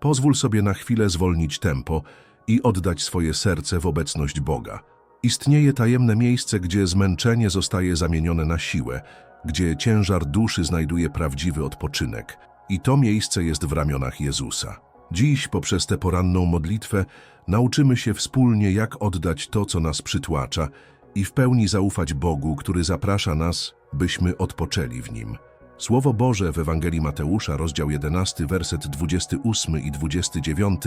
Pozwól sobie na chwilę zwolnić tempo i oddać swoje serce w obecność Boga. Istnieje tajemne miejsce, gdzie zmęczenie zostaje zamienione na siłę, gdzie ciężar duszy znajduje prawdziwy odpoczynek. I to miejsce jest w ramionach Jezusa. Dziś, poprzez tę poranną modlitwę, nauczymy się wspólnie, jak oddać to, co nas przytłacza i w pełni zaufać Bogu, który zaprasza nas, byśmy odpoczęli w Nim. Słowo Boże w Ewangelii Mateusza, rozdział 11, werset 28 i 29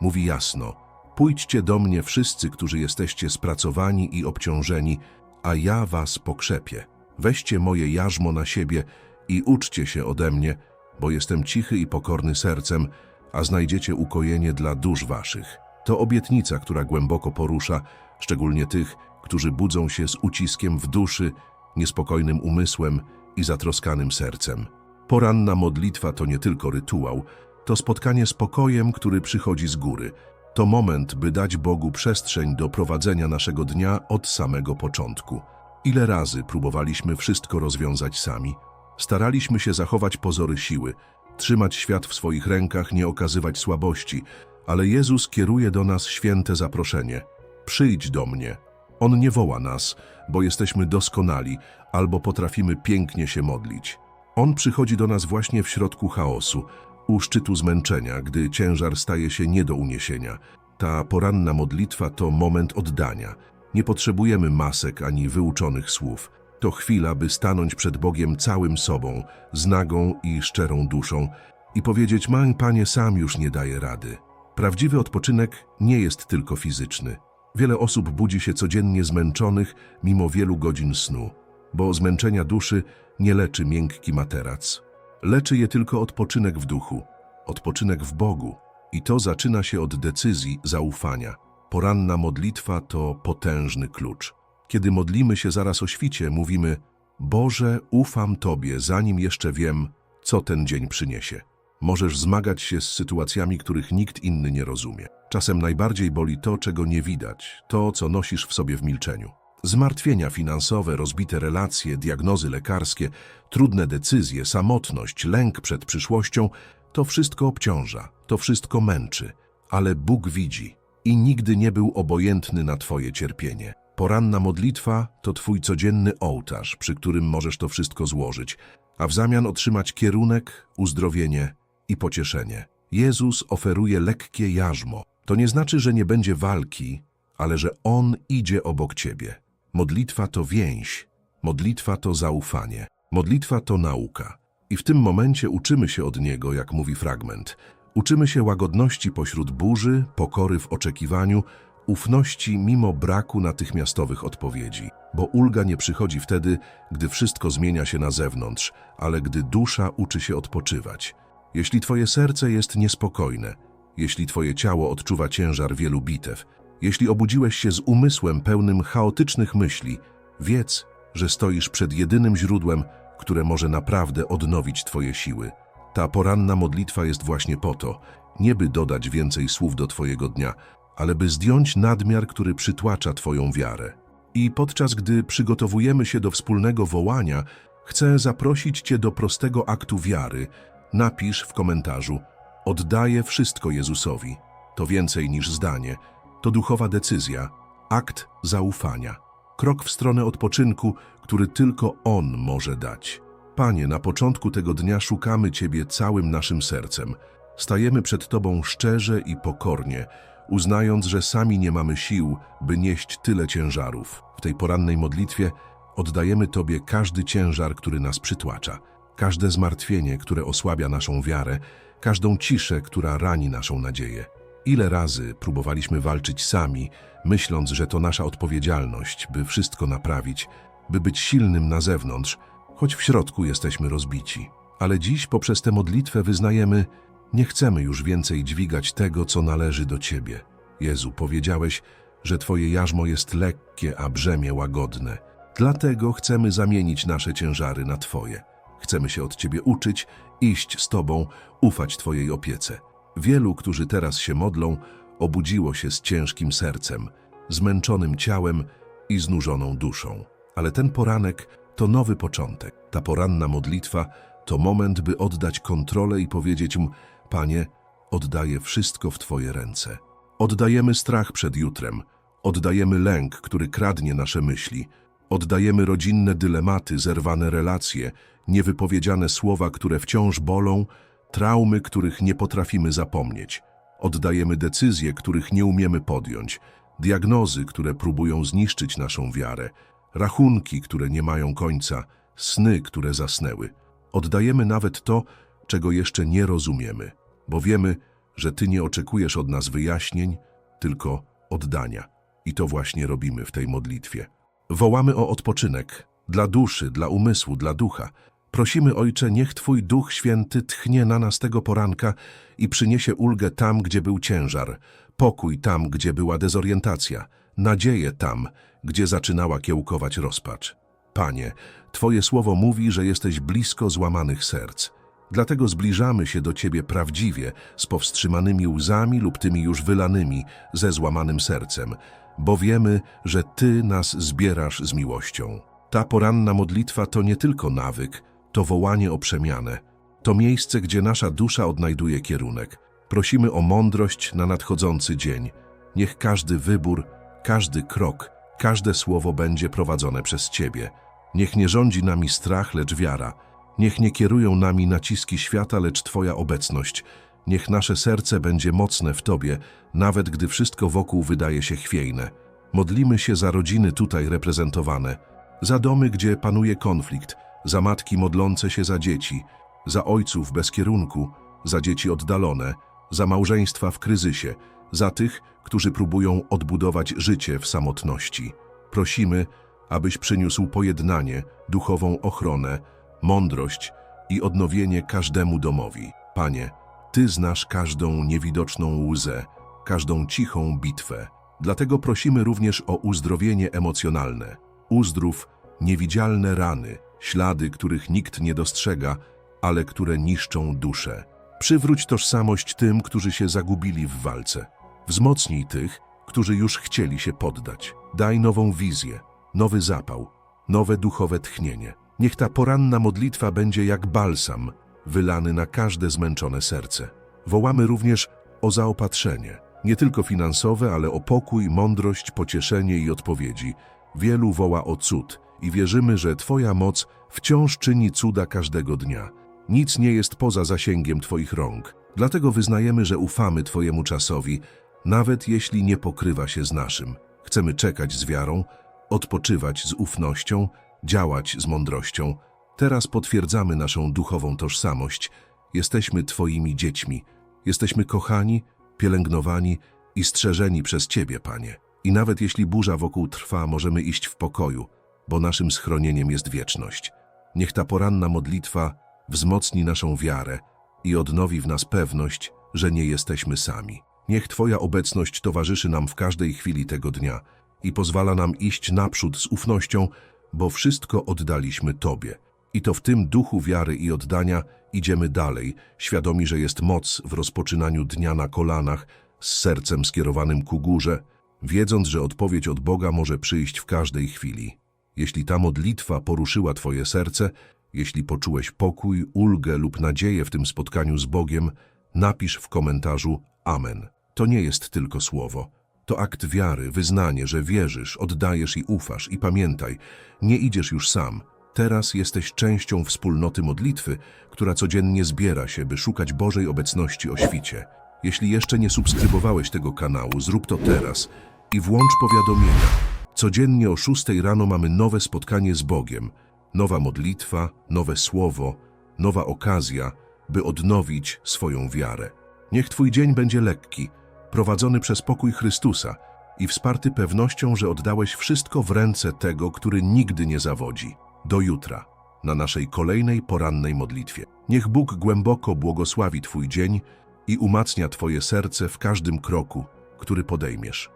mówi jasno Pójdźcie do mnie wszyscy, którzy jesteście spracowani i obciążeni, a ja was pokrzepię. Weźcie moje jarzmo na siebie i uczcie się ode mnie, bo jestem cichy i pokorny sercem, a znajdziecie ukojenie dla dusz waszych. To obietnica, która głęboko porusza, szczególnie tych, którzy budzą się z uciskiem w duszy, niespokojnym umysłem i zatroskanym sercem. Poranna modlitwa to nie tylko rytuał, to spotkanie z pokojem, który przychodzi z góry. To moment, by dać Bogu przestrzeń do prowadzenia naszego dnia od samego początku. Ile razy próbowaliśmy wszystko rozwiązać sami? Staraliśmy się zachować pozory siły, trzymać świat w swoich rękach, nie okazywać słabości, ale Jezus kieruje do nas święte zaproszenie. Przyjdź do mnie. On nie woła nas, bo jesteśmy doskonali albo potrafimy pięknie się modlić. On przychodzi do nas właśnie w środku chaosu, u szczytu zmęczenia, gdy ciężar staje się nie do uniesienia. Ta poranna modlitwa to moment oddania. Nie potrzebujemy masek ani wyuczonych słów. To chwila, by stanąć przed Bogiem całym sobą, z nagą i szczerą duszą i powiedzieć: Mań, Panie, sam już nie daje rady. Prawdziwy odpoczynek nie jest tylko fizyczny. Wiele osób budzi się codziennie zmęczonych mimo wielu godzin snu, bo zmęczenia duszy nie leczy miękki materac. Leczy je tylko odpoczynek w duchu, odpoczynek w Bogu. I to zaczyna się od decyzji zaufania. Poranna modlitwa to potężny klucz. Kiedy modlimy się zaraz o świcie, mówimy Boże, ufam Tobie, zanim jeszcze wiem, co ten dzień przyniesie. Możesz zmagać się z sytuacjami, których nikt inny nie rozumie. Czasem najbardziej boli to, czego nie widać, to, co nosisz w sobie w milczeniu. Zmartwienia finansowe, rozbite relacje, diagnozy lekarskie, trudne decyzje, samotność, lęk przed przyszłością to wszystko obciąża, to wszystko męczy, ale Bóg widzi i nigdy nie był obojętny na Twoje cierpienie. Poranna modlitwa to Twój codzienny ołtarz, przy którym możesz to wszystko złożyć, a w zamian otrzymać kierunek, uzdrowienie i pocieszenie. Jezus oferuje lekkie jarzmo. To nie znaczy, że nie będzie walki, ale że On idzie obok Ciebie. Modlitwa to więź, modlitwa to zaufanie, modlitwa to nauka. I w tym momencie uczymy się od Niego, jak mówi fragment. Uczymy się łagodności pośród burzy, pokory w oczekiwaniu, ufności mimo braku natychmiastowych odpowiedzi. Bo ulga nie przychodzi wtedy, gdy wszystko zmienia się na zewnątrz, ale gdy dusza uczy się odpoczywać. Jeśli Twoje serce jest niespokojne, jeśli Twoje ciało odczuwa ciężar wielu bitew, jeśli obudziłeś się z umysłem pełnym chaotycznych myśli, wiedz, że stoisz przed jedynym źródłem, które może naprawdę odnowić Twoje siły. Ta poranna modlitwa jest właśnie po to, nie by dodać więcej słów do Twojego dnia, ale by zdjąć nadmiar, który przytłacza Twoją wiarę. I podczas gdy przygotowujemy się do wspólnego wołania, chcę zaprosić Cię do prostego aktu wiary. Napisz w komentarzu: Oddaję wszystko Jezusowi. To więcej niż zdanie, to duchowa decyzja, akt zaufania, krok w stronę odpoczynku, który tylko On może dać. Panie, na początku tego dnia szukamy Ciebie całym naszym sercem. Stajemy przed Tobą szczerze i pokornie, uznając, że sami nie mamy sił, by nieść tyle ciężarów. W tej porannej modlitwie oddajemy Tobie każdy ciężar, który nas przytłacza, każde zmartwienie, które osłabia naszą wiarę, każdą ciszę, która rani naszą nadzieję. Ile razy próbowaliśmy walczyć sami, myśląc, że to nasza odpowiedzialność, by wszystko naprawić, by być silnym na zewnątrz, choć w środku jesteśmy rozbici. Ale dziś poprzez tę modlitwę wyznajemy, nie chcemy już więcej dźwigać tego, co należy do Ciebie. Jezu, powiedziałeś, że Twoje jarzmo jest lekkie, a brzemię łagodne. Dlatego chcemy zamienić nasze ciężary na Twoje. Chcemy się od Ciebie uczyć, iść z Tobą, ufać Twojej opiece. Wielu, którzy teraz się modlą, obudziło się z ciężkim sercem, zmęczonym ciałem i znużoną duszą. Ale ten poranek to nowy początek. Ta poranna modlitwa to moment, by oddać kontrolę i powiedzieć mu, Panie, oddaję wszystko w Twoje ręce. Oddajemy strach przed jutrem, oddajemy lęk, który kradnie nasze myśli, oddajemy rodzinne dylematy, zerwane relacje, niewypowiedziane słowa, które wciąż bolą, traumy, których nie potrafimy zapomnieć. Oddajemy decyzje, których nie umiemy podjąć, diagnozy, które próbują zniszczyć naszą wiarę, rachunki, które nie mają końca, sny, które zasnęły. Oddajemy nawet to, czego jeszcze nie rozumiemy, bo wiemy, że Ty nie oczekujesz od nas wyjaśnień, tylko oddania. I to właśnie robimy w tej modlitwie. Wołamy o odpoczynek dla duszy, dla umysłu, dla ducha. Prosimy, Ojcze, niech Twój Duch Święty tchnie na nas tego poranka i przyniesie ulgę tam, gdzie był ciężar, pokój tam, gdzie była dezorientacja, nadzieję tam, gdzie zaczynała kiełkować rozpacz. Panie, Twoje słowo mówi, że jesteś blisko złamanych serc. Dlatego zbliżamy się do Ciebie prawdziwie, z powstrzymanymi łzami lub tymi już wylanymi, ze złamanym sercem, bo wiemy, że Ty nas zbierasz z miłością. Ta poranna modlitwa to nie tylko nawyk, to wołanie o przemianę. To miejsce, gdzie nasza dusza odnajduje kierunek. Prosimy o mądrość na nadchodzący dzień. Niech każdy wybór, każdy krok, każde słowo będzie prowadzone przez Ciebie. Niech nie rządzi nami strach, lecz wiara. Niech nie kierują nami naciski świata, lecz Twoja obecność. Niech nasze serce będzie mocne w Tobie, nawet gdy wszystko wokół wydaje się chwiejne. Modlimy się za rodziny tutaj reprezentowane, za domy, gdzie panuje konflikt, za matki modlące się za dzieci, za ojców bez kierunku, za dzieci oddalone, za małżeństwa w kryzysie, za tych, którzy próbują odbudować życie w samotności. Prosimy, abyś przyniósł pojednanie, duchową ochronę, mądrość i odnowienie każdemu domowi. Panie, Ty znasz każdą niewidoczną łzę, każdą cichą bitwę. Dlatego prosimy również o uzdrowienie emocjonalne. Uzdrów niewidzialne rany, ślady, których nikt nie dostrzega, ale które niszczą duszę. Przywróć tożsamość tym, którzy się zagubili w walce. Wzmocnij tych, którzy już chcieli się poddać. Daj nową wizję, nowy zapał, nowe duchowe tchnienie. Niech ta poranna modlitwa będzie jak balsam, wylany na każde zmęczone serce. Wołamy również o zaopatrzenie, nie tylko finansowe, ale o pokój, mądrość, pocieszenie i odpowiedzi. Wielu woła o cud i wierzymy, że Twoja moc wciąż czyni cuda każdego dnia. Nic nie jest poza zasięgiem Twoich rąk. Dlatego wyznajemy, że ufamy Twojemu czasowi, nawet jeśli nie pokrywa się z naszym. Chcemy czekać z wiarą, odpoczywać z ufnością, działać z mądrością. Teraz potwierdzamy naszą duchową tożsamość. Jesteśmy Twoimi dziećmi. Jesteśmy kochani, pielęgnowani i strzeżeni przez Ciebie, Panie. I nawet jeśli burza wokół trwa, możemy iść w pokoju, bo naszym schronieniem jest wieczność. Niech ta poranna modlitwa wzmocni naszą wiarę i odnowi w nas pewność, że nie jesteśmy sami. Niech Twoja obecność towarzyszy nam w każdej chwili tego dnia i pozwala nam iść naprzód z ufnością, bo wszystko oddaliśmy Tobie. I to w tym duchu wiary i oddania idziemy dalej, świadomi, że jest moc w rozpoczynaniu dnia na kolanach, z sercem skierowanym ku górze, wiedząc, że odpowiedź od Boga może przyjść w każdej chwili. Jeśli ta modlitwa poruszyła Twoje serce, jeśli poczułeś pokój, ulgę lub nadzieję w tym spotkaniu z Bogiem, napisz w komentarzu Amen. To nie jest tylko słowo. To akt wiary, wyznanie, że wierzysz, oddajesz i ufasz. I pamiętaj, nie idziesz już sam. Teraz jesteś częścią wspólnoty modlitwy, która codziennie zbiera się, by szukać Bożej obecności o świcie. Jeśli jeszcze nie subskrybowałeś tego kanału, zrób to teraz i włącz powiadomienia. Codziennie o 6 rano mamy nowe spotkanie z Bogiem. Nowa modlitwa, nowe słowo, nowa okazja, by odnowić swoją wiarę. Niech Twój dzień będzie lekki, prowadzony przez pokój Chrystusa i wsparty pewnością, że oddałeś wszystko w ręce tego, który nigdy nie zawodzi. Do jutra, na naszej kolejnej porannej modlitwie. Niech Bóg głęboko błogosławi Twój dzień i umacnia Twoje serce w każdym kroku, który podejmiesz.